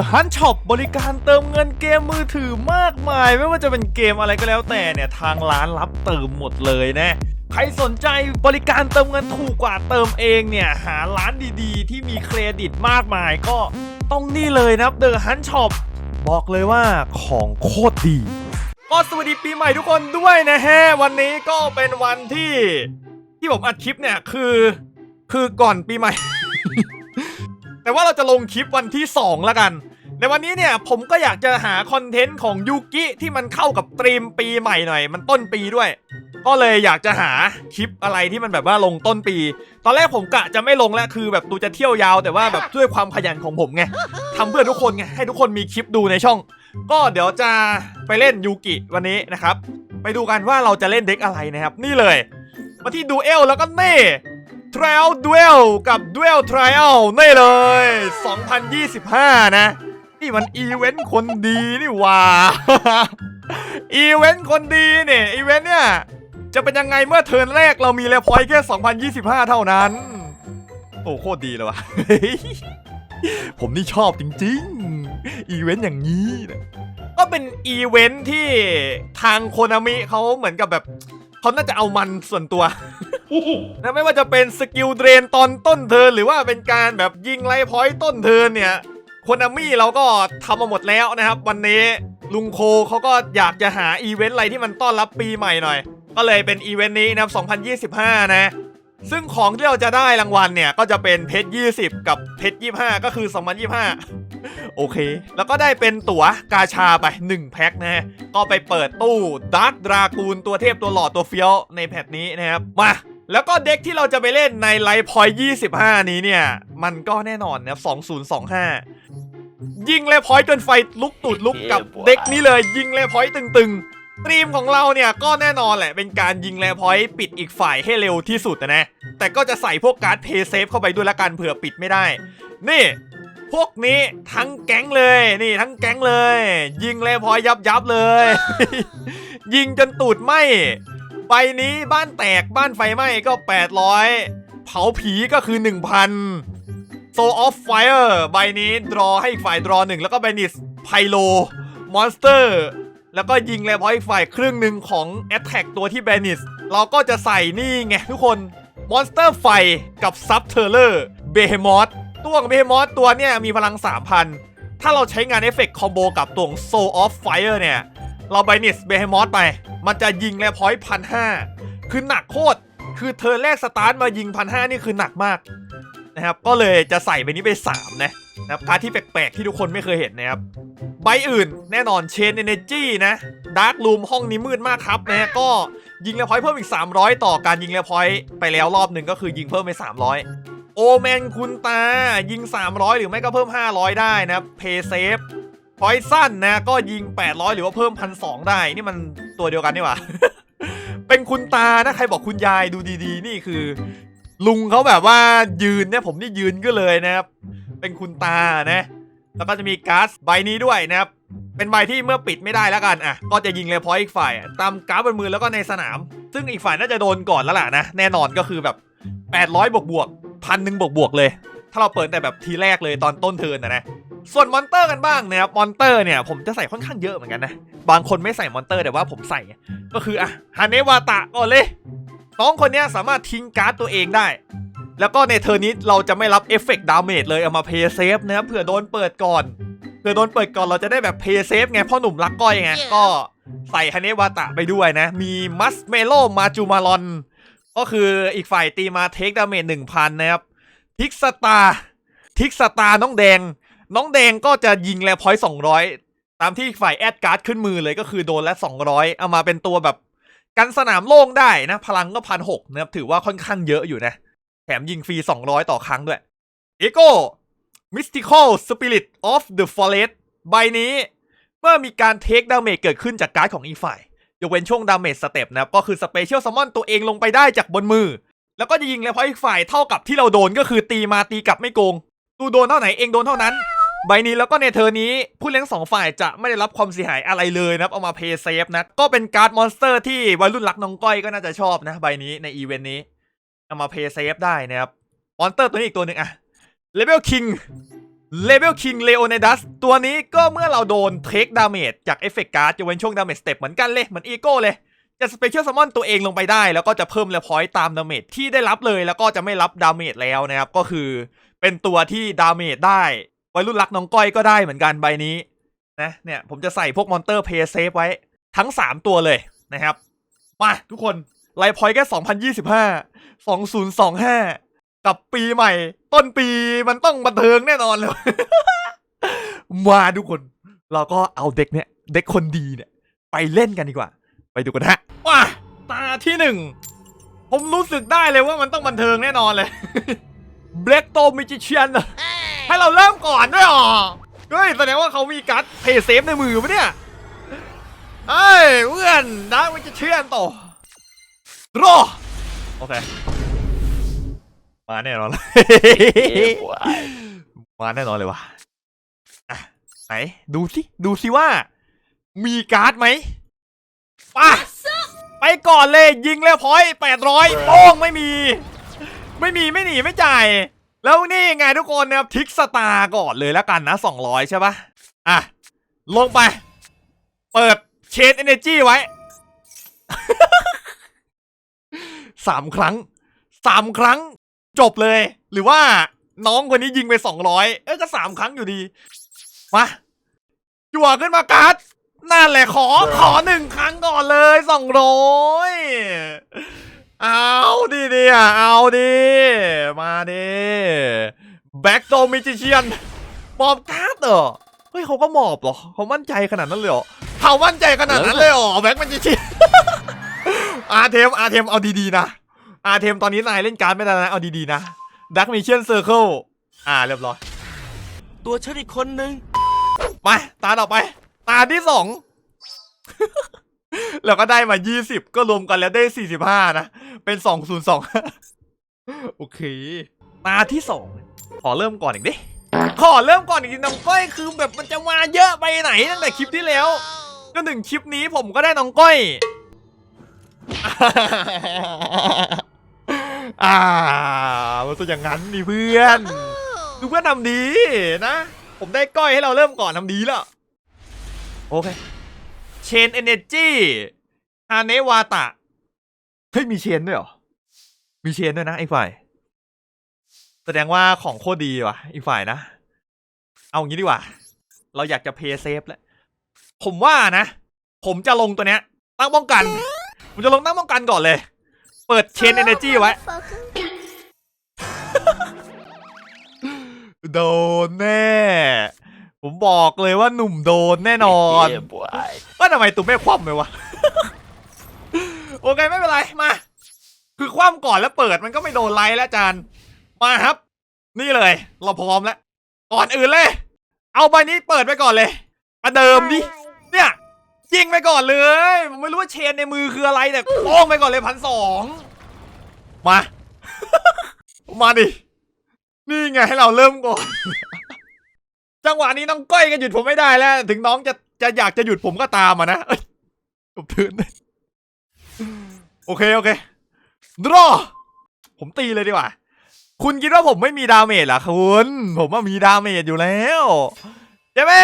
The Hunt Shop บริการเติมเงินเกมมือถือมากมาย ไม่ว่าจะเป็นเกมอะไรก็แล้วแต่เนี่ยทางร้านรับเติมหมดเลยนะใครสนใจบริการเติมเงินถูกกว่าเติมเองเนี่ย หาร้านดีๆ ที่มีเครดิตมากมายก็ต้องนี่เลยนะครับ The Hunt Shop บอกเลยว่าของโคตรดี ก็สวัสดีปีใหม่ทุกคนด้วยนะฮะ วันนี้ก็เป็นวันที่ ที่ผมอัดคลิปเนี่ยคือ คือก่อนปีใหม่ แต่ว่าเราจะลงคลิปวันที่ 2 แล้วกัน ในวันนี้เนี่ยผมก็อยากจะหาคอนเทนต์ของยูกิที่มันเข้ากับตรีมปีใหม่หน่อย มันต้นปีด้วย ก็เลยอยากจะหาคลิปอะไรที่มันแบบว่าลงต้นปี ตอนแรกผมกะจะไม่ลงแล้วคือแบบดูจะเที่ยวยาว แต่ว่าแบบด้วยความขยันของผมไงทำเพื่อทุกคนไงให้ทุกคนมีคลิปดูในช่อง ก็เดี๋ยวจะไปเล่นยูกิวันนี้นะครับ ไปดูกันว่าเราจะเล่นเด็กอะไรนะครับ นี่เลย มาที่ดูเอลแล้วก็เน่ Trial Duel กับ Duel Trial นี่เลย 2025 นะ นี่มันอีเวนต์คนดีนี่หว่า อีเวนต์คนดีเนี่ยอีเวนต์เนี่ย จะเป็นยังไงเมื่อเทิร์นแรกเรามีเลพอยแค่ 2025 เท่านั้น โอ้โคตรดีเลยว่ะผมนี่ชอบจริงๆ อีเวนต์อย่างนี้นะก็เป็นอีเวนต์ที่ทางโคนามิเขาเหมือนกับแบบเขาน่าจะเอามันส่วนตัวนะไม่ว่าจะเป็นสกิลเดรนตอนต้นเทินหรือว่าเป็นการแบบยิงไลท์พอยต์ต้นเทินเนี่ย คนอามิเราก็ทำมาหมดแล้วนะครับ วันนี้ลุงโคเขาก็อยากจะหาอีเวนต์อะไรที่มันต้อนรับปีใหม่หน่อย ก็เลยเป็นอีเวนต์นี้นะครับ2025 นะ ซึ่งของที่เราจะได้รางวัลเนี่ย ก็จะเป็นเพชร 20 กับเพชร 25 ก็คือ 2025 โอเค แล้วก็ได้เป็นตั๋วกาชาไป 1 แพ็คนะฮะ ก็ไปเปิดตู้ดาร์ d ดรากู n ตัวเทพตัวหล่อตัวเฟี้ยวในแพทนี้นะครับ มาแล้วก็เด็กที่เราจะไปเล่นในไลท์พอย25 นี้เนี่ย มันก็แน่นอนนะ2025 ยิงเลยพอยต์จนไฟลุกตูดลุกกับเด็กนี้เลยยิงเลยพอยต์ตึงๆตรีมของเราเนี่ยก็แน่นอนแหละเป็นการยิงแลพอยต์ปิดอีกฝ่ายให้เร็วที่สุดนะ แต่ก็จะใส่พวกการ์ดเพย์เซฟเข้าไปด้วยละกันเผื่อปิดไม่ได้ นี่พวกนี้ทั้งแก๊งเลยนี่ทั้งแก๊งเลย ยิงแลพอยต์ยับยับๆเลย ยิงจนตูดไหมใบนี้บ้านแตกบ้านไฟไหม้ก็ 800 เผาผีก็คือ 1,000 โซออฟไฟเออร์ใบนี้ดรอให้อีกฝ่ายดรอหนึ่งแล้วก็แบนิสไพโลมอนสเตอร์แล้วก็ยิงแล้วพออีกฝ่ายครึ่งหนึ่งของแอตแทกตัวที่แบนิสเราก็จะใส่นี่ไงทุกคนมอนสเตอร์ไฟกับซับเทอร์เลอร์เบเฮมอสตัวของเบเฮมอสตัวเนี่ยมีพลัง 3,000 ถ้าเราใช้งานเอฟเฟกต์คอมโบกับตัวของโซออฟไฟเออร์เนี่ย เราไบนิสเบเฮมอสไป มันจะยิงแล้วพอยพันห้าคือหนักโคตรคือเธอแรกสตาร์ทมายิงพันห้านี่คือหนักมาก นะครับ ก็เลยจะใส่ใบนี้ไป 3 นะนะครับการดที่แปลกๆ ที่ทุกคนไม่เคยเห็นนะครับ ใบอื่นแน่นอนเชนเอเนจีนะดาร์ r รูมห้องนี้มืดมากครับนะก็ยิงแล้วพอยเพิ่มอีก 300 ต่อการยิงแล้วพอยไปแล้วรอบหนึ่งก็คือยิงเพิ่มไป 300 โอแมนคุณตายิง 300 หรือไม่ก็เพิ่ม 500 ได้นะเพย์เซฟพอยสั้นนะก็ยิง 800 หรือว่าเพิ่ม 1,200 ได้ นี่มันตัวเดียวกันนี่หว่าเป็นคุณตานะใครบอกคุณยายดูดีๆ นี่คือ ลุงเขาแบบว่ายืนเนี่ยผมนี่ยืนก็เลยนะครับ เป็นคุณตานะแล้วก็จะมีการ์ดใบนี้ด้วยนะครับ เป็นใบที่เมื่อปิดไม่ได้แล้วกันอะ ก็จะยิงเลยพอยอีกฝ่ายตามการ์ดบนมือแล้วก็ในสนาม ซึ่งอีกฝ่ายน่าจะโดนก่อนแล้วล่ะนะ แน่นอนก็คือแบบ 800 บวกบวกพันหนึ่งบวกบวกเลย ถ้าเราเปิดแต่แบบทีแรกเลยตอนต้นเทิร์นนะนะส่วนมอนเตอร์กันบ้างนะครับมอนเตอร์เนี่ยผมจะใส่ค่อนข้างเยอะเหมือนกันนะ บางคนไม่ใส่มอนเตอร์แต่ว่าผมใส่ก็คืออะฮาเนวาตะก่อนเลย น้องคนเนี้ยสามารถทิ้งการ์ดตัวเองได้ แล้วก็ในเทอร์นี้เราจะไม่รับเอฟเฟกต์ดาเมจเลยเอามาเพย์เซฟนะครับเผื่อโดนเปิดก่อนเผื่อโดนเปิดก่อนเราจะได้แบบเพย์เซฟไงพ่อหนุ่มรักก้อยไงก็ใส่ฮาเนวาตะไปด้วยนะ มีมัสเมโลมาจูมาลอน ก็คืออีกฝ่ายตีมาเทคดาเมจหนึ่งพันนะครับ ทิกสตาร์ทิกสตาร์น้องแดง น้องแดงก็จะยิงแล้วพอยต์สองร้อยตามที่อีกฝ่ายแอดการ์ดขึ้นมือเลยก็คือโดนละ200เอามาเป็นตัวแบบ กันสนามโล่งได้นะ พลังก็พันหกนะครับถือว่าค่อนข้างเยอะอยู่นะ แถมยิงฟรี 200 ต่อครั้งด้วย e g o Mystical Spirit of the Forest ใบนี้ เมื่อมีการเทคดาเมจเกิดขึ้นจากการ์ดของอีฝ่ายยกเว้นช่วงดาเมจสเต็ปนะครับ ก็คือสเปเชียลซัมมอนตัวเองลงไปได้จากบนมือ แล้วก็จะยิงแล้วเพราะอีกฝ่ายเท่ากับที่เราโดนก็คือตีมาตีกลับไม่โกง ตูโดนเท่าไหนเองโดนเท่านั้น ใบนี้แล้วก็ในเทอร์นี้ผู้เลี้ยงสองฝ่ายจะไม่ได้รับความเสียหายอะไรเลยนะครับ เอามาเพย์เซฟนะก็เป็นการ์ดมอนสเตอร์ที่วัยรุ่นรักน้องก้อยก็น่าจะชอบนะ ใบนี้ในอีเวนต์นี้ เอามาเพย์เซฟได้นะครับมอนสเตอร์ตัวนี้อีกตัวหนึ่งอะเลเวลคิงเลเวลคิงเลโอ n นดัสตัวนี้ก็เมื่อเราโดนเทคดาเมจจากเอฟเฟกต์การ์ดจะเว้นช่วงดาเมจสเต็ปเหมือนกันเลย เหมือนอีโก้เลยจะสเปเชียลซัมมอนตัวเองลงไปได้ แล้วก็จะเพิ่มเลพอยต์ตามดาเมจที่ได้รับเลย แล้วก็จะไม่รับดาเมจแล้วนะครับ ก็คือเป็นตัวที่ดาเมจได้ วัยรุ่นรักน้องก้อยก็ได้เหมือนกันใบนี้นะเนี่ยผมจะใส่พวกมอนเตอร์เพย์เซฟไว้ทั้ง 3 ตัวเลยนะครับ มาทุกคนไลฟ์พอยแค่2025 2025 กับปีใหม่ ต้นปีมันต้องบันเทิงแน่นอนเลย มาทุกคน เราก็เอาเด็กเนี่ย เด็กคนดีเนี่ย ไปเล่นกันดีกว่า ไปดูกันฮะมาตาที่หนึ่งผมรู้สึกได้เลยว่ามันต้องบันเทิงแน่นอนเลยเบล็กโตมิจิเชียน ให้เราเริ่มก่อนด้วยอ๋อเฮ้ยแสดงว่าเขามีการ์ดเพย์เซฟในมือปะเนี่ยเอ้ยเพื่อนดักมิจิเชียนต่อรอโอเค มาแน่นอนเลยมาแน่นอนเลยว่ะอะไหนดูสิดูสิว่า มีการ์ดไหมป่ะไปก่อนเลยยิงแล้วพอยแปดร้อยโป้งไม่มี ไม่มีไม่หนีไม่จ่าย แล้วนี่ไงทุกคนนะครับทิกสตาร์ก่อนเลยแล้วกันนะ 200 ใช่ปะอะ ลงไป เปิดเชนเอเนจีไว้สามครั้งสามครั้ง จบเลย หรือว่าน้องคนนี้ยิงไป 200 เอ้ยก็สามครั้งอยู่ดี มาจั่วขึ้นมาการ์ดนั่นแหละขอขอหนึ่งครั้งก่อนเลยสองร้อย เอาดิเดียเอาดิ มาดิแบ็กโดมิจิเชียนมอบการ์ดเหรอเฮ้ยเขาก็มอบเหรอเขามั่นใจขนาดนั้นเลยเหรอเขามั่นใจขนาดนั้นเลยเหรอแบ็กมิจิเชียนอาเทมอาเทมเอาดีๆนะอาเทมตอนนี้นายเล่นการ์ดไม่ได้นะเอาดีๆนะดักมิเชียนเซอร์เคิลอ่าเรียบร้อย ตัวฉันอีกคนนึงมาตาต่อไป ตาที่สอง เราก็ได้มา20ก็รวมกันแล้วได้45นะ เป็น2025โอเคตาที่สองขอเริ่มก่อนอีกดิ ขอเริ่มก่อนอีกทีน้องก้อยคือแบบมันจะมาเยอะไปไหนตั้งแต่คลิปที่แล้วจนถึงคลิปนี้ผมก็ได้น้องก้อย อ่ามันจะอย่างนั้นนี่เพื่อนดูเพื่อนทำดีนะ ผมได้ก้อยให้เราเริ่มก่อนทำดีแล้ว โอเค เชนเอเนจีฮาเนวาตะ เฮ้ย มีเชนด้วยเหรอ มีเชนด้วยนะไอ้ฝ่าย แสดงว่าของโคตรดีว่ะอีกฝ่ายนะ เอางี้ดีกว่า เราอยากจะเพย์เซฟแล้ว ผมว่านะ ผมจะลงตัวเนี้ย ตั้งป้องกัน ผมจะลงตั้งป้องกันก่อนเลย เปิดเชนเอเนจีไว้ โดนแน่ ผมบอกเลยว่าหนุ่มโดนแน่นอนเย้บวยว่าทำไมตุ้มไม่คว่ำเลยวะ โอเคไม่เป็นไร มา คือคว่ำก่อนแล้วเปิดมันก็ไม่โดนไลท์แล้วอาจานมาครับ นี่เลย เราพร้อมแล้ว ก่อนอื่นเลย เอาใบนี้เปิดไปก่อนเลยประเดิมดิเนี่ยยิงไปก่อนเลยผมไม่รู้ว่าเชนในมือคืออะไรแต่โป้งไปก่อนเลยพันสองมา มาดิ นี่ไงให้เราเริ่มก่อน จังหวะนี้น้องก้อยก็หยุดผมไม่ได้แล้ว ถึงน้องจะจะอยากจะหยุดผมก็ตามมานะผมทืนโอเค โอเคดรอผมตีเลยดีกว่า คุณคิดว่าผมไม่มีดาเมจเหรอคุณ ผมว่ามีดาเมจอยู่แล้วใช่ไหม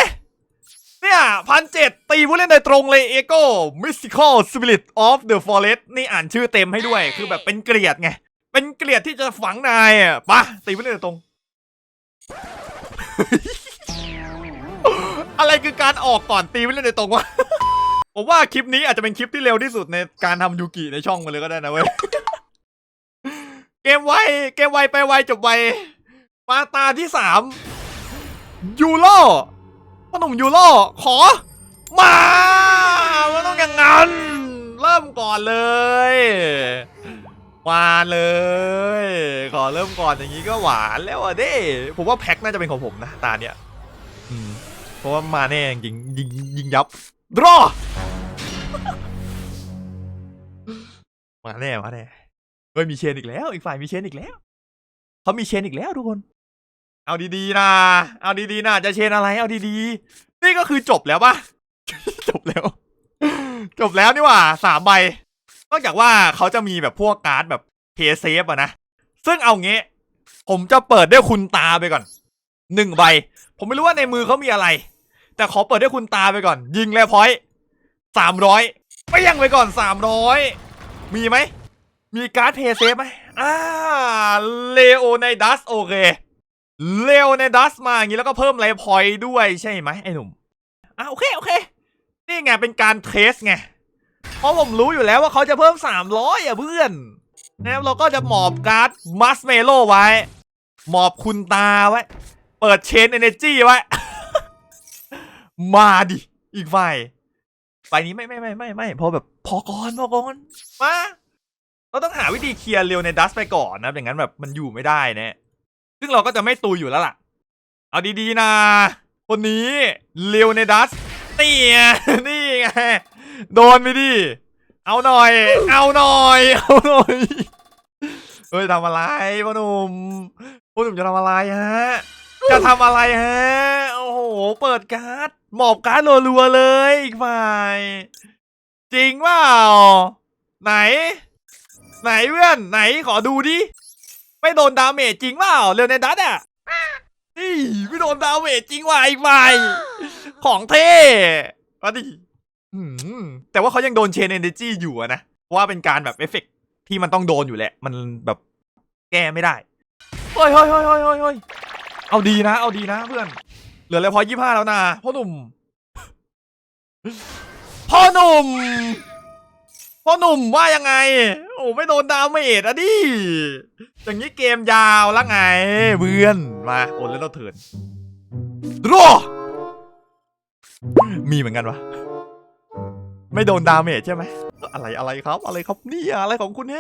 เนี่ยพันเจ็ดตีผู้เล่นโดยตรงเลยเอโก้ Mystical Spirit of the Forest นี่อ่านชื่อเต็มให้ด้วย คือแบบเป็นเกลียดไง เป็นเกลียดที่จะฝังนายอะปะตีผู้เล่นโดยตรง คือการออกก่อนตีไม่เล่นในตรงวะผมว่าคลิปนี้อาจจะเป็นคลิปที่เร็วที่สุดในการทำยูกิในช่องมาเลยก็ได้นะเว้ย เกมไว เกมไวไปไวจบไว มาตาที่สามยูโรพ่อหนุ่มยูโรขอ มามันต้องอย่างนั้น เริ่มก่อนเลย มาเลย ขอเริ่มก่อนอย่างนี้ก็หวานแล้วอะเด้ ผมว่าแพ็คน่าจะเป็นของผมนะ ตาเนี้ยอืม ราะว่ามาแน่จริงยิงยิงยับรอมาแน่มาแน่เฮ้ยมีเชนอีกแล้ว อีกฝ่ายมีเชนอีกแล้วเขามีเชนอีกแล้วทุกคน เอาดีๆนะเอาดีๆนะจะเชนอะไรเอาดีๆนี่ก็คือจบแล้วปะจบแล้ว จบแล้วนี่ว่าสามใบนอกจากว่าเขาจะมีแบบพวกการ์ดแบบเพย์เซฟอะนะซึ่งเอางี้ผมจะเปิดด้วยคุณตาไปก่อนหนึ่งใบ ผมไม่รู้ว่าในมือเขามีอะไร แต่ขอเปิดให้คุณตาไปก่อน ยิงเลยพอยสามร้อยไปยังไปก่อนสามร้อยมีไหม มีการ์ดเพย์เซฟไหมอ่าเลโอในดัสโอเคเลโอในดัสมาอย่างนี้แล้วก็เพิ่มไลฟ์พอยด้วยใช่ไหมไอ้หนุ่มอะโอเคโอเค นี่ไงเป็นการเทสไง เพราะผมรู้อยู่แล้วว่าเขาจะเพิ่ม 300 อะเพื่อนนะครับเราก็จะหมอบการ์ดมัสเมโลไว้ หมอบคุณตาไว้ เปิดเชนเอเนจีไว้ มาดิ อีกฝ่ายฝ่ายนี้ไม่ไม่ไม่ไม่ไม่พราะแบบพอก่อนพอก่อนมาเราต้องหาวิธีเคลียร์เรียวในดัสไปก่อนนะอย่างนั้นแบบมันอยู่ไม่ได้นะซึ่งเราก็จะไม่ตุยอยู่แล้วล่ะ เอาดีๆนะ คนนี้เรียวในดัสนี่ไงนี่ไงโดนไปดิเอาหน่อย เอาหน่อย เอาหน่อย เฮ้ยทำอะไรพ่อหนุ่มพ่อหนุ่มจะทำอะไรฮะ จะทำอะไรฮะ โอ้โห เปิดการ์ด หมอบการ์ดรัวๆเลยอีกฝ่าย จริงเปล่า ไหน ไหนเพื่อน ไหนขอดูดิ ไม่โดนดาเมจจริงเปล่า เรยวในดัตอะนี่ไม่โดนดาเมจจริงว่ะอีกฝ่าย ของเท่มาดิแต่ว่าเขายังโดนเชนเอเนจีอยู่นะ ว่าเป็นการแบบเอฟเฟกต์ที่มันต้องโดนอยู่แหละ มันแบบแก้ไม่ได้เฮ้ยเฮ้ยเฮ้ยเฮ้ย เอาดีนะ เอาดีนะเพื่อน เหลือแล้วพอยี่ห้าแล้วนะพ่อหนุ่ม พ่อหนุ่ม พ่อหนุ่มว่ายังไง โอ้ไม่โดนดาเมจอะดิ อย่างนี้เกมยาวล้วไงเพื่อน มาโอนแล้วเราเถินรอมีเหมือนกันวะไม่โดนดาเมจใช่ไหม อะไรอะไรครับ อะไรครับนี่อะไรของคุณแฮ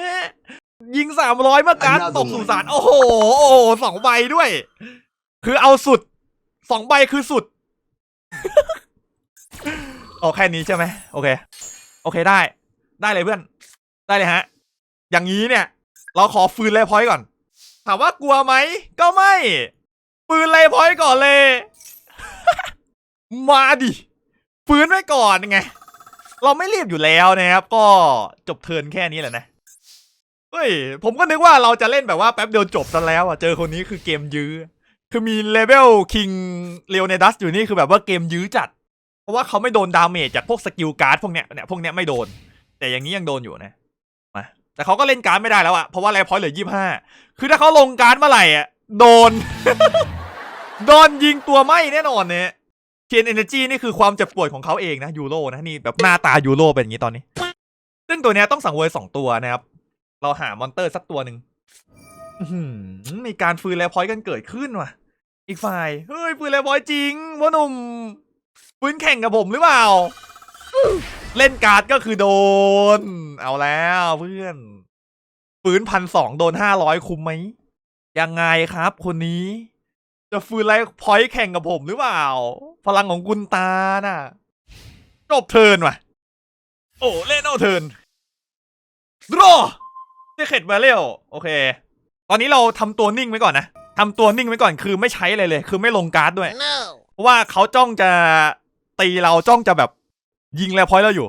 ยิงสามร้อยเมื่อการตกสู่สารโอ้โหสองใบด้วย คือเอาสุดสองใบคือสุดเอาแค่นี้ใช่ไหมโอเค โอเคได้ ได้เลยเพื่อน ได้เลยฮะ อย่างนี้เนี่ย เราขอฟืนเลยพอยต์ก่อน ถามว่ากลัวไหม ก็ไม่ ฟืนเลยพอยต์ก่อนเลย มาดิฟืนไว้ก่อนไง เราไม่รีบอยู่แล้วนะครับ ก็จบเทินแค่นี้แหละนะเฮ้ย ผมก็นึกว่าเราจะเล่นแบบว่าแป๊บเดียวจบซะแล้วอะ เจอคนนี้คือเกมยื้อ คือมีเลเวลคิงเรียวเนดัสอยู่นี่คือแบบว่าเกมยื้อจัด เพราะว่าเขาไม่โดนดาเมจจากพวกสกิลการ์ดพวกเนี้ยเนี่ยพวกเนี้ยไม่โดน แต่อย่างนี้ยังโดนอยู่นะมาแต่เขาก็เล่นการ์ดไม่ได้แล้วอะเพราะว่าไลฟ์พอยต์เหลือยี่ห้าคือถ้าเขาลงการ์ดเมื่อไหร่อะโดน โดนยิงตัวไหมแน่นอนเนี่ยเชนเอเนจีนี่คือความเจ็บปวดของเขาเองนะยูโรนะนี่แบบหน้าตายูโรเป็นอย่างนี้ตอนนี้ ซึ่งตัวเนี้ยต้องสังเวยสองตัวนะครับ เราหามอนเตอร์สักตัวหนึ่งมีการฟื้นแล้วพอยต์กันเกิดขึ้นว่ะ อีกฝ่าย เฮ้ยฟื้นแล้วพอยจริงพ่อหนุ่มฟื้นแข่งกับผมหรือเปล่า เล่นการ์ดก็คือโดน เอาแล้วเพื่อนฟื้นพันสองโดนห้าร้อยคุ้มไหม ยังไงครับ คนนี้ จะฟื้นไลฟ์พอยต์แข่งกับผมหรือเปล่า พลังของกุนตาน่ะ จบเทินว่ะ โอ้เล่นเอาเทินรอเซเคตแวลเลโอเค ตอนนี้เราทำตัวนิ่งไว้ก่อนนะ ทำตัวนิ่งไว้ก่อนคือไม่ใช้อะไรเลย คือไม่ลงการ์ดด้วย No. เพราะว่าเขาจ้องจะตีเราจ้องจะแบบยิงแลพอยต์เราอยู่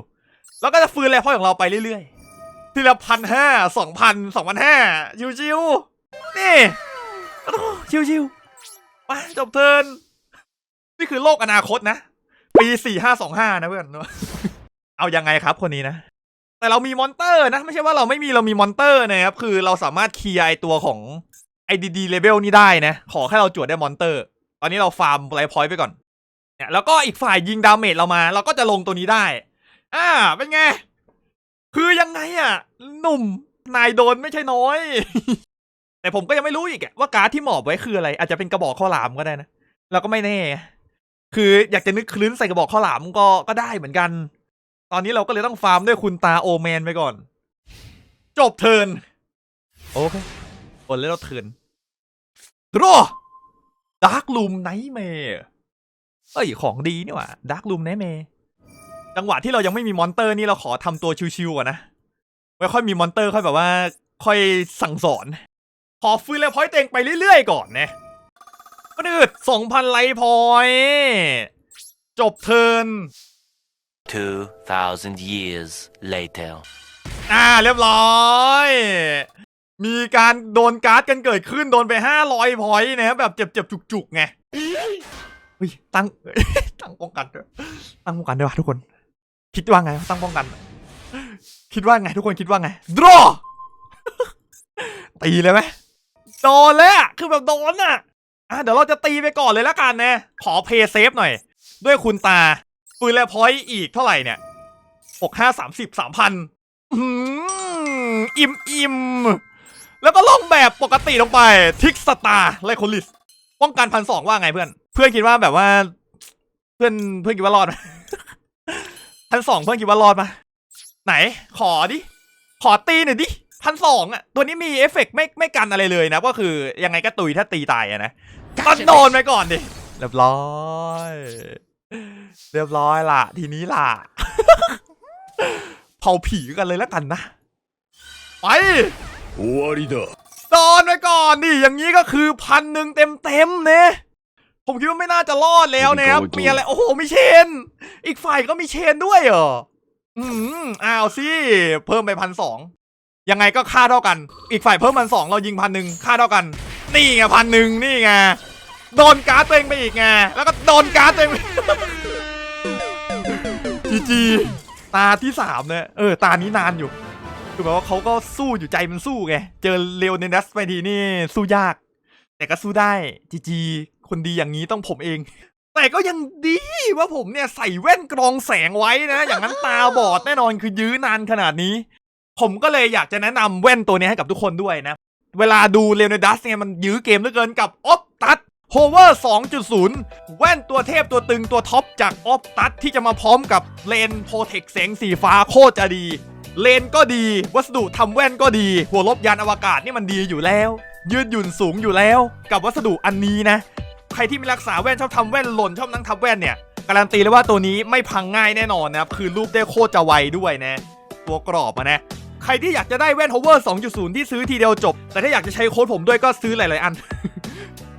แล้วก็จะฟื้นแลพอยต์ของเราไปเรื่อยๆ ทีละพันห้าสองพันสองพันห้าชิวๆนี่โอ้โหชิวๆมาจบเทิร์นนี่คือโลกอนาคตนะ ปีสี่ห้าสองห้านะเพื่อนเอายังไงครับคนนี้นะ แต่เรามีมอนเตอร์นะ ไม่ใช่ว่าเราไม่มีเรามีมอนเตอร์นะครับ คือเราสามารถเคลียร์ไอตัวของ ไอดีดีเลเวลนี้ได้นะ ขอแค่เราจวดได้มอนเตอร์ ตอนนี้เราฟาร์มไลฟ์พอยต์ไปก่อน เนี่ยแล้วก็อีกฝ่ายยิงดาเมจเรามา เราก็จะลงตัวนี้ได้ อ่า เป็นไง คือยังไงอะหนุ่ม นายโดนไม่ใช่น้อย แต่ผมก็ยังไม่รู้อีกว่าการ์ดที่หมอบไว้คืออะไร อาจจะเป็นกระบอกข้าวหลามก็ได้นะ เราก็ไม่แน่ คืออยากจะนึกคลื้นใส่กระบอกข้าวหลามก็ก็ได้เหมือนกัน ตอนนี้เราก็เลยต้องฟาร์มด้วยคุณตาโอแมนไปก่อน จบเทินโอเคผลแล้วเราเทิร์ นรอดาร์กลูมไนท์เมย์เอ้ย ของดีนี่หว่าดาร์กลูมไนท์เมย์จังหวะที่เรายังไม่มีมอนเตอร์นี่เราขอทำตัวชิวๆก่อนนะไว้ค่อยมีมอนเตอร์ค่อยแบบว่า ค่อยสั่งสอน ขอฟื้นแล้วพอยต์เต็งไปเรื่อยๆก่อนนะก็ดืดสองพันไลท์พอยต์จบเทิร์น2,000 years later. อ่า เรียบร้อย มีการโดนการ์ดกันเกิดขึ้นโดนไปห้าร้อยพอยต์นะครับแบบเจ็บๆจุกๆไงเฮ้ยตั้งตั้งป้องกันด้วยตั้งป้องกันด้วยวะทุกคน คิดว่าไงตั้งป้องกัน คิดว่าไงทุกคนคิดว่าไง draw ตีเลยไหมโดนเลยอะคือแบบโดนอะอะเดี๋ยวเราจะตีไปก่อนเลยละกันนะขอเพย์เซฟหน่อย ด้วยคุณตาปืนและพอยต์อีกเท่าไหร่เนี่ยหกห้าสามสิบสามพันอิ่มอิ่ม แล้วก็ลงแบบปกติลงไปทิกสตาร์ไลโคลิสป้องกันพันสองว่าไงเพื่อน เพื่อนคิดว่าแบบว่า เพื่อนเพื่อนคิดว่ารอดไหมพันสองเพื่อนคิดว่ารอดปะไหน ขอดิ ขอตีหน่อยดิพันสองอะ ตัวนี้มีเอฟเฟกต์ไม่ไม่กันอะไรเลยนะ ก็คือยังไงก็ตุยถ้าตีตายอะนะก็โดนไปก่อนดิ เรียบร้อย เรียบร้อยล่ะ ทีนี้ล่ะ เผาผีกันเลยแล้วกันนะ ไป 終わりだ โดนไปก่อนดิอย่างนี้ก็คือพันหนึ่งเต็มเต็มๆเนี่ยผมคิดว่าไม่น่าจะรอดแล้วนะครับ มีอะไร โอ้โห มีเชน อีกฝ่ายก็มีเชนด้วยเหรอ อืมอ้าวสิ เพิ่มไปพันสอง ยังไงก็ค่าเท่ากัน อีกฝ่ายเพิ่มพันสองเรายิงพันหนึ่งค่าเท่ากัน นี่ไงพันหนึ่งนี่ไง โดนการ์ดตัวเองไปอีกไง แล้วก็โดนการ์ดตัวเองไป จีจี ตาที่สามเนี่ย เออ ตานี้นานอยู่ คือแบบว่าเขาก็สู้อยู่ใจมันสู้ไง เจอเลโอเนนัสไปทีนี่สู้ยาก แต่ก็สู้ได้จีจีคนดีอย่างนี้ต้องผมเอง แต่ก็ยังดีว่าผมเนี่ยใส่แว่นกรองแสงไว้นะ อย่างนั้นตาบอดแน่นอนคือยื้อนานขนาดนี้ ผมก็เลยอยากจะแนะนำแว่นตัวนี้ให้กับทุกคนด้วยนะ เวลาดูเลโอเนดัสเนี่ยมันยื้อเกมเหลือเกินกับออฟตัดโฮเวอร์2.0 แว่นตัวเทพตัวตึงตัวท็อปจากออฟตัดที่จะมาพร้อมกับเลนโปรเทคแสงสีฟ้าโคตรจะดี เลนก็ดี วัสดุทำแว่นก็ดี หัวลบยานอวกาศนี่มันดีอยู่แล้ว ยืดหยุ่นสูงอยู่แล้ว กับวัสดุอันนี้นะ ใครที่ม่รักษาแว่นชอบทำแว่นหล่นชอบนั่งทับแว่นเนี่ยการันตีเลยว่าตัวนี้ไม่พังง่ายแน่นอนนะครับคือรูปได้โคตรจะไวด้วยนะ ตัวกรอบอะนะใครที่อยากจะได้แว่น Hover 2.0 ที่ซื้อทีเดียวจบ แต่ถ้าอยากจะใช้โค้ดผมด้วยก็ซื้อหลาย ๆ อัน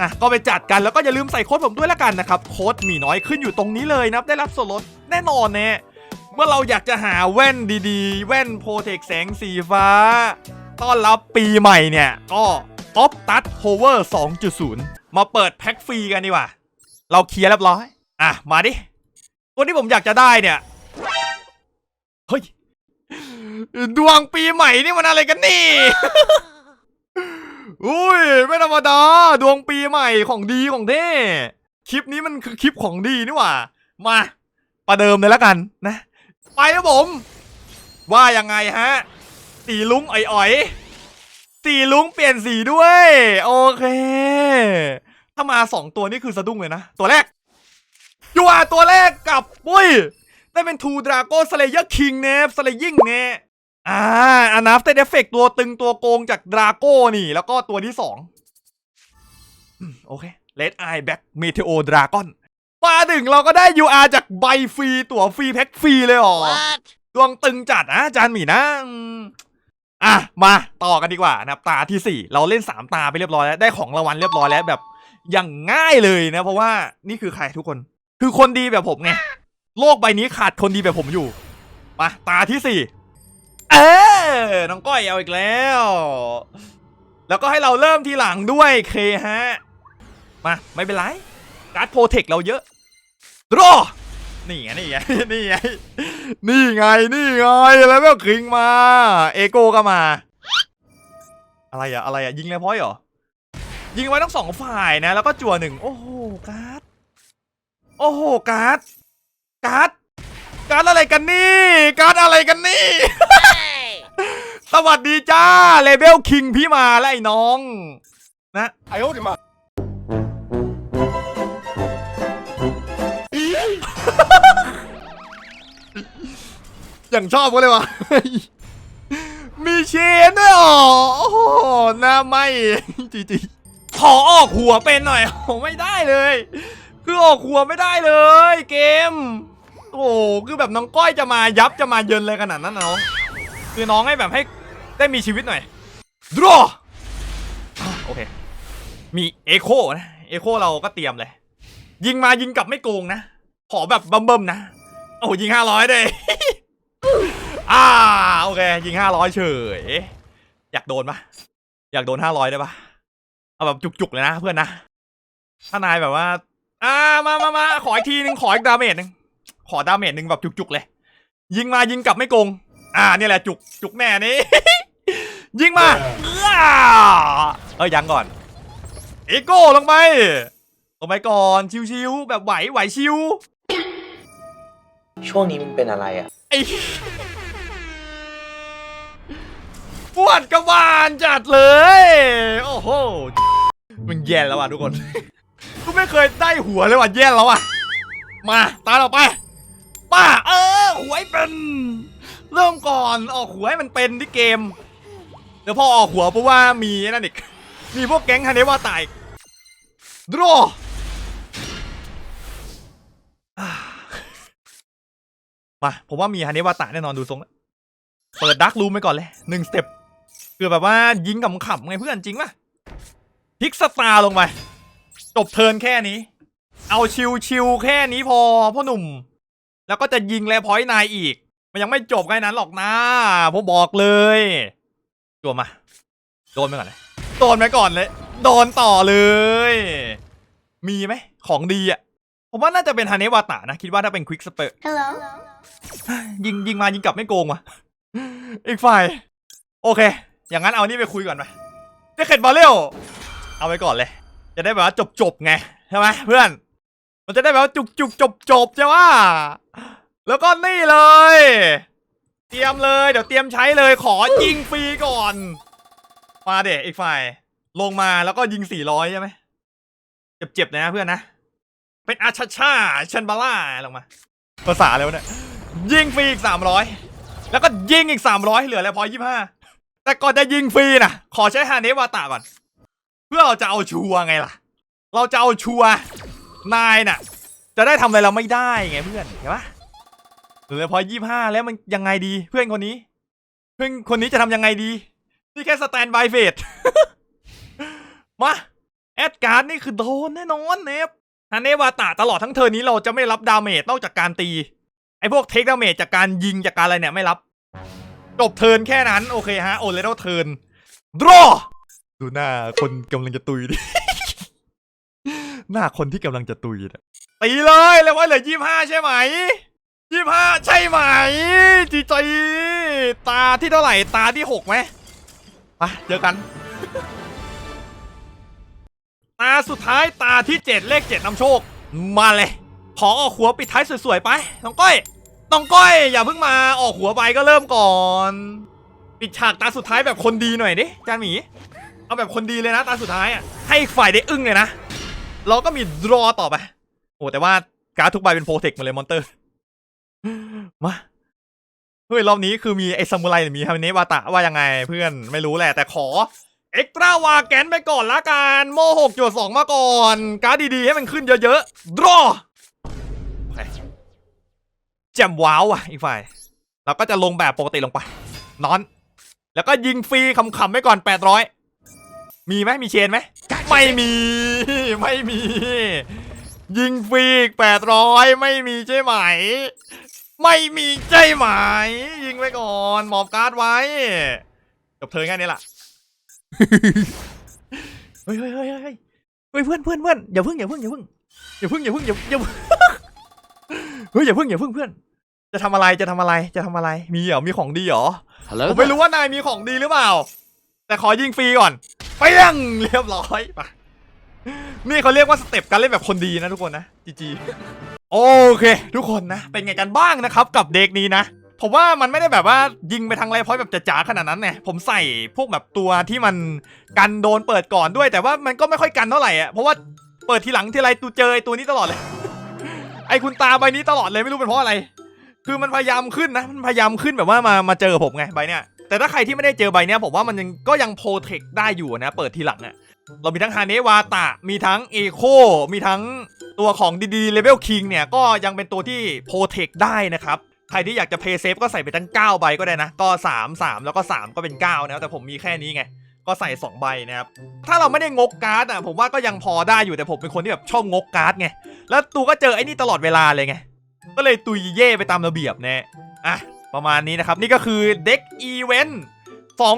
อะก็ไปจัดกันแล้วก็อย่าลืมใส่โค้ดผมด้วยละกันนะครับ โค้ดมีน้อยขึ้นอยู่ตรงนี้เลยนะครับได้รับส่วนลดแน่นอนแน่ เมื่อเราอยากจะหาแว่นดีๆ แว่นโปรเทคแสงสีฟ้า ต้อนรับปีใหม่เนี่ย ก็ออฟตัดโฮเวอร์2.0 มาเปิดแพ็คฟรีกันดีกว่า เราเคลียร์เรียบร้อย อะ มาดิ ตัวที่ผมอยากจะได้เนี่ย เฮ้ย ดวงปีใหม่นี่มันอะไรกันนี่ อุ้ย ไม่ธรรมดา ดวงปีใหม่ของดีของเท่คลิปนี้มันคือคลิปของดีนี่หว่า มา ประเดิมเลยแล้วกันนะ ไปครับผม ว่ายังไงฮะ สีลุงอ่อยๆ สีลุงเปลี่ยนสีด้วย โอเค ถ้ามาสองตัวนี่คือสะดุ้งเลยนะ ตัวแรกยูอาตัวแรกกับปุ้ยได้เป็นทูดราโก้สเลเยอร์คิงเนฟสเลยิ่งเนอ่าอานาฟเตเดฟเฟกตัวตึงตัวโกงจากดราโก้นี่ แล้วก็ตัวที่สองโอเคเลดไอแบ็กเมเทโอดราก้อน มาถึงเราก็ได้ UR จากใบฟรีตั๋วฟรีแพ็คฟรีเลยเหรอ ดวงตึงจัดนะอาจานหมีนะอืมอะมาต่อกันดีกว่านะครับตาที่ 4 เราเล่น 3 ตาไปเรียบร้อยแล้วได้ของรางวัลเรียบร้อยแล้วแบบอย่างง่ายเลยนะ เพราะว่านี่คือใครทุกคน คือคนดีแบบผมไงโลกใบนี้ขาดคนดีแบบผมอยู่มาตาที่4เออน้องก้อยเอาอีกแล้ว แล้วก็ให้เราเริ่มทีหลังด้วยเคฮะมาไม่เป็นไร การ์ดโปรเทคเราเยอะรอนี่ไงนี่ไงนี่ไงนี่ไงนี่ไงแล้วแมวคิงมา เอโก้ก็มา อะไรอะอะไรอะยิงเลยพอยเหรอยิงไว้ทั้งสองฝ่ายนะ แล้วก็จั่วหนึ่งโอ้โหการ์ดโอ้โหการ์ดการ์ดการ์ดอะไรกันนี่ การ์ดอะไรกันนี่ สวัสดีจ้าเลเวลคิงพี่มาและไอ้น้อง นะไอโอติมา อย่างชอบก็เลยวะมีเชนด้วยอโอ้โหหน้าไหมจีจีขอออกหัวเป็นหน่อยโอ้ไม่ได้เลย คือออกหัวไม่ได้เลย เกม โอ้คือแบบน้องก้อยจะมายับจะมาเยินเลยขนาดนั้นนะน้องคือน้องให้แบบให้ได้มีชีวิตหน่อยดรอโอเคมีเอโคนะเอโคเราก็เตรียมเลย ยิงมายิงกลับไม่โกงนะ ขอแบบเบิ่มๆนะ โอ้ยิงห้าร้อยเลยอ่าโอเค ยิงห้าร้อยเฉย อยากโดนปะอยากโดนห้าร้อยได้ปะเอาแบบจุกๆเลยนะเพื่อนนะ ถ้านายแบบว่า อ่ามามามาขออีกทีหนึ่งขออีกดาเมจหนึ่งขอดาเมจหนึ่งแบบจุกๆเลย ยิงมายิงกลับไม่โกง อ่าเนี่ยแหละจุกจุกแน่นี่ยิงมาอ้าเอ้ยยังก่อนเอโก้ลงไปลงไปก่อนชิวๆแบบไหวไหวชิว ช่วงนี้มันเป็นอะไรอะไอ้ปวดกระบาลจัดเลย โอ้โห มันแย่แล้วว่ะทุกคน กูไม่เคยได้หัวเลยว่ะแย่แล้วอะ มาตาเราไป ป้า เออหวยเป็น เริ่มก่อนออกหัวให้มันเป็นที่เกม เดี๋ยวพอออกหัวเพราะว่ามีนั่นอีก มีพวกแก๊งฮันเนว่าตายดรอ มาผมว่ามีฮันเนวาตะแน่นอนดูทรงแล้วเปิดดักรูมไปก่อนเลยหนึ่งสเต็ปคือแบบว่ายิงขำๆไงเพื่อนจริงป่ะพิกสตาร์ลงไปจบเทิร์นแค่นี้ เอาชิวชิวแค่นี้พอพ่อหนุ่ม แล้วก็จะยิงแลพอยต์นายอีก มันยังไม่จบแค่นั้นหรอกนะผมบอกเลยจวมา โดนไปก่อนเลยโดนไปก่อนเลย โดนต่อเลย มีไหมของดีอะ ผมว่าน่าจะเป็นฮาเนวาตะนะ คิดว่าถ้าเป็นควิกสเป Hello. ยิงยิงมายิงกลับไม่โกงว่ะ อีกฝ่าย โอเค อย่างนั้นเอานี่ไปคุยก่อนไหมเจเข็ดบอลเร็วเอาไปก่อนเลย จะได้แบบว่าจบจบๆไงใช่ไหมเพื่อน มันจะได้แบบว่าจุกจุกจบจบๆใช่ว่า แล้วก็นี่เลย เตรียมเลยเดี๋ยวเตรียมใช้เลยขอยิงฟรีก่อน มาเด็กอีกฝ่าย ลงมาแล้วก็ยิงสี่ร้อยใช่ไหมเจ็บๆนะเพื่อนนะ เป็นอาชาชาชันบาร่าลงมา ภาษาแล้วะเนี่ย ยิงฟรีอีกสามร้อยแล้วก็ยิงอีกสามร้อยเหลือแล้วพอยี่ห้าแต่ก่อนจะยิงฟรีนะขอใช้ฮาเนวาตะก่อน เพื่อเราจะเอาชัวไงล่ะ เราจะเอาชัวนายน่ะ จะได้ทำอะไรเราไม่ได้ไงเพื่อนเห็นปะเหลือพอยี่ห้าแล้วมันยังไงดี เพื่อนคนนี้ เพื่อนคนนี้จะทำยังไงดี นี่แค่สแตนบายเฟส มา แอดการ์ดนี่คือโดนแน่นอนเนฟ ฮันเนวาตะตลอดทั้งเทอร์นนี้เราจะไม่รับดาเมจนอกจากการตี ไอพวกเทคดาเมจจากการยิงจากการอะไรเนี่ยไม่รับ จบเทิร์นแค่นั้น โอเคฮะ โอเลโดเทิร์นดรอดูหน้าคนกำลังจะตุยดิ หน้าคนที่กำลังจะตุยเนี่ยตีเลยแล้วว่าเหลือยี่ห้าใช่ไหมยี่ห้าใช่ไหมจีจีตาที่เท่าไหร่ตาที่หกไหมไปเจอกัน ตาสุดท้ายตาที่ 7 เลข 7นำโชค มาเลย ขอออกหัวปิดท้ายสวยๆไปน้องก้อยน้องก้อย อย่าเพิ่งมาออกหัวไปก็เริ่มก่อน ปิดฉากตาสุดท้ายแบบคนดีหน่อยดิจานหมีเอาแบบคนดีเลยนะตาสุดท้ายอะให้ฝ่ายได้อึ้งเลยนะเราก็มีดรอต่อไปโอ้แต่ว่าการ์ดทุกใบเป็นโปรเทคหมดเลยมอนเตอร์มาเฮ้ยรอบนี้คือมีไอ้ซามูไรหรือมีฮามิเนะวาตะว่ายังไงเพื่อนไม่รู้แหละแต่ขอ เอ็กตร้าวาแกนไปก่อนละกันโมหกจุดสองมาก่อน การ์ดดีๆ ให้มันขึ้นเยอะๆดรอแจ่มว้าวอะอีกฝ่ายเราก็จะลงแบบปกติลงไป นอน แล้วก็ยิงฟรีขำๆไปก่อน 800 มีไหมมีเชนไหม ไม่มี ไม่มี ยิงฟรีอีก800 ไม่มีใช่ไหม ไม่มีใช่ไหม ยิงไปก่อน หมอบการ์ดไว้ จบเทิร์นแค่นี้แหละ เฮ้ยเฮ้ยเฮ้ยเฮ้ยเฮ้ยเฮ้ยเพื่อนเพื่อนเพื่อนอย่าเพิ่งอย่าเพิ่งอย่าเพิ่งอย่าเพิ่งอย่าเพิ่งอย่าอย่าเฮ้ยอย่าเพิ่งอย่าเพิ่งเพื่อน จะทำอะไรจะทำอะไรจะทำอะไร มีเหรอมีของดีเหรอ Hello ผมไม่รู้ว่านายมีของดีหรือเปล่า แต่ขอยิงฟรีก่อนไปยังเรียบร้อยไปนี่เขาเรียกว่าสเต็ปการเล่นแบบคนดีนะทุกคนนะจีจีโอเค ทุกคนนะ เป็นไงกันบ้างนะครับกับเด็กนี้นะ ผมว่ามันไม่ได้แบบว่ายิงไปทางไรพอยแบบจ๋าๆขนาดนั้นไงผมใส่พวกแบบตัวที่มันกันโดนเปิดก่อนด้วย แต่ว่ามันก็ไม่ค่อยกันเท่าไหร่อะเพราะว่าเปิดทีหลังทีไรตูเจอไอ้ตัวนี้ตลอดเลย ไอ้คุณตาใบนี้ตลอดเลยไม่รู้เป็นเพราะอะไร คือมันพยายามขึ้นนะมันพยายามขึ้นแบบว่ามามาเจอผมไงใบเนี้ยแต่ถ้าใครที่ไม่ได้เจอใบเนี้ยผมว่ามันยังก็ยังโปรเทคได้อยู่นะเปิดทีหลังอะเรามีทั้งฮาเนวาตะมีทั้งเอโคมีทั้งตัวของดีๆเลเวลคิงเนี่ยก็ยังเป็นตัวที่โปรเทคได้นะครับ ใครที่อยากจะเพย์เซฟก็ใส่ไปทั้ง9ใบก็ได้นะ ก็ 3 3 แล้วก็ 3 ก็เป็น 9 นะแต่ผมมีแค่นี้ไง ก็ใส่ 2 ใบนะครับ ถ้าเราไม่ได้งกการ์ดอะ ผมว่าก็ยังพอได้อยู่แต่ผมเป็นคนที่แบบชอบงกการ์ดไง แล้วตูก็เจอไอ้นี่ตลอดเวลาเลยไง ก็เลยตุยเย่ไปตามระเบียบน่อะ ประมาณนี้นะครับ นี่ก็คือเด็กอีเวนต์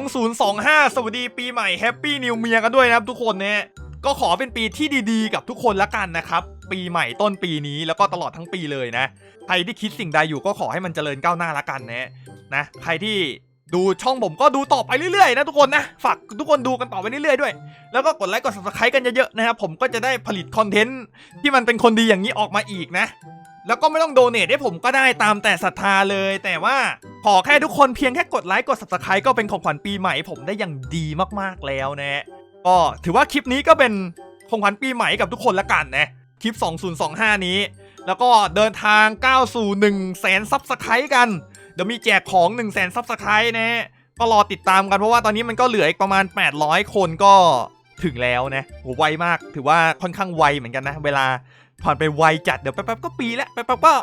2025 สวัสดีปีใหม่แฮปปี้นิวเมียกันด้วยนะครับทุกคนเนี่ยก็ขอเป็นปีที่ดีๆ กับทุกคนละกันนะครับ ปีใหม่ต้นปีนี้แล้วก็ตลอดทั้งปีเลยนะ ใครที่คิดสิ่งใดอยู่ก็ขอให้มันเจริญก้าวหน้าละกันนะนะใครที่ดูช่องผมก็ดูต่อไปเรื่อยๆนะทุกคนนะฝากทุกคนดูกันต่อไปเรื่อยๆด้วย แล้วก็กดไลค์กด subscribe กันเยอะๆนะครับผมก็จะได้ผลิตคอนเทนต์ที่มันเป็นคนดีอย่างนี้ออกมาอีกนะ แล้วก็ไม่ต้องโดเนทให้ผมก็ได้ตามแต่ศรัทธาเลย แต่ว่าขอแค่ทุกคนเพียงแค่กดไลค์กด subscribe ก็เป็นของขวัญปีใหม่ผมได้อย่างดีมากๆแล้วนะก็ถือว่าคลิปนี้ก็เป็นของขวัญปีใหม่กับทุกคนละกันนะ คลิป 2025 นี้ แล้วก็เดินทางก้าวสู่1 0 0 0 0แสนซับสไครต์กัน เดี๋ยวมีแจกของ 1 0 0 0 0แสนซับสไครต์นะก็รอติดตามกันเพราะว่าตอนนี้มันก็เหลืออีกประมาณ 800 คนก็ถึงแล้วนะโหไวมากถือว่าค่อนข้างไวเหมือนกันนะ เวลาผ่านไปไวจัดเดี๋ยวแป๊บๆก็ปีแล้วแป๊บๆก็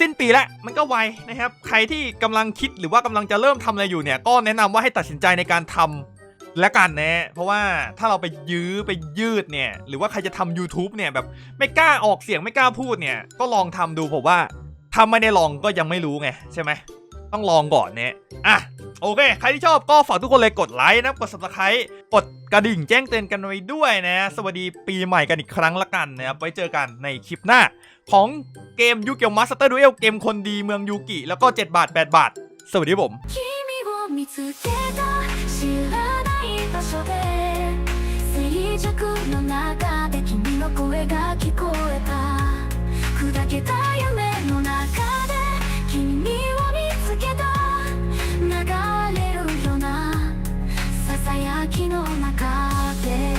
สิ้นปีแล้วมันก็ไวนะครับ ใครที่กำลังคิดหรือว่ากำลังจะเริ่มทำอะไรอยู่เนี่ย ก็แนะนำว่าให้ตัดสินใจในการทำ และกันนะ เพราะว่าถ้าเราไปยื้อไปยืดเนี่ย หรือว่าใครจะทำ YouTube เนี่ยแบบไม่กล้าออกเสียงไม่กล้าพูดเนี่ย ก็ลองทำดูผมว่าถ้าไม่ได้ลองก็ยังไม่รู้ไงใช่ไหมต้องลองก่อนเนี่ยอะโอเค ใครที่ชอบก็ฝากทุกคนเลยกดไลค์นะ กด subscribe กดกระดิ่งแจ้งเตือนกันไว้ด้วยนะ สวัสดีปีใหม่กันอีกครั้งละกันนะครับไว้เจอกันในคลิปหน้า ของเกมยูเกียวมาสเตอร์ดูเอลเกมคนดีเมืองยูกิ แล้วก็ 7 บาท 8 บาท สวัสดีผม が聞こえた砕けた夢の中で君を見つけた。流れるようなささやきの中で。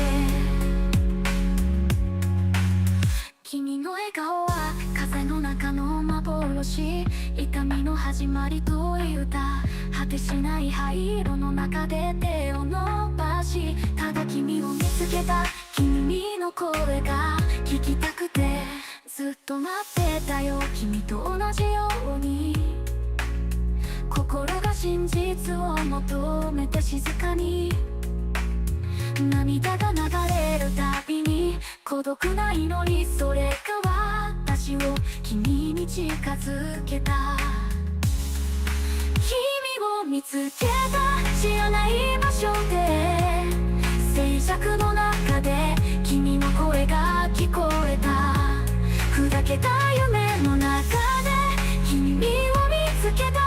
君の笑顔は風の中の幻。痛みの始まりという歌。果てしない灰色の中で手を伸ばしただ君を見つけた。君の声が聞きたくてずっと待ってたよ。君と同じように。心が真実を求めて静かに。涙が流れるたびに孤独な祈りそれが私を君に近づけた。君を見つけた知らない場所で静寂の中でが聞こえた。ふざけた夢の中で君を見つけた。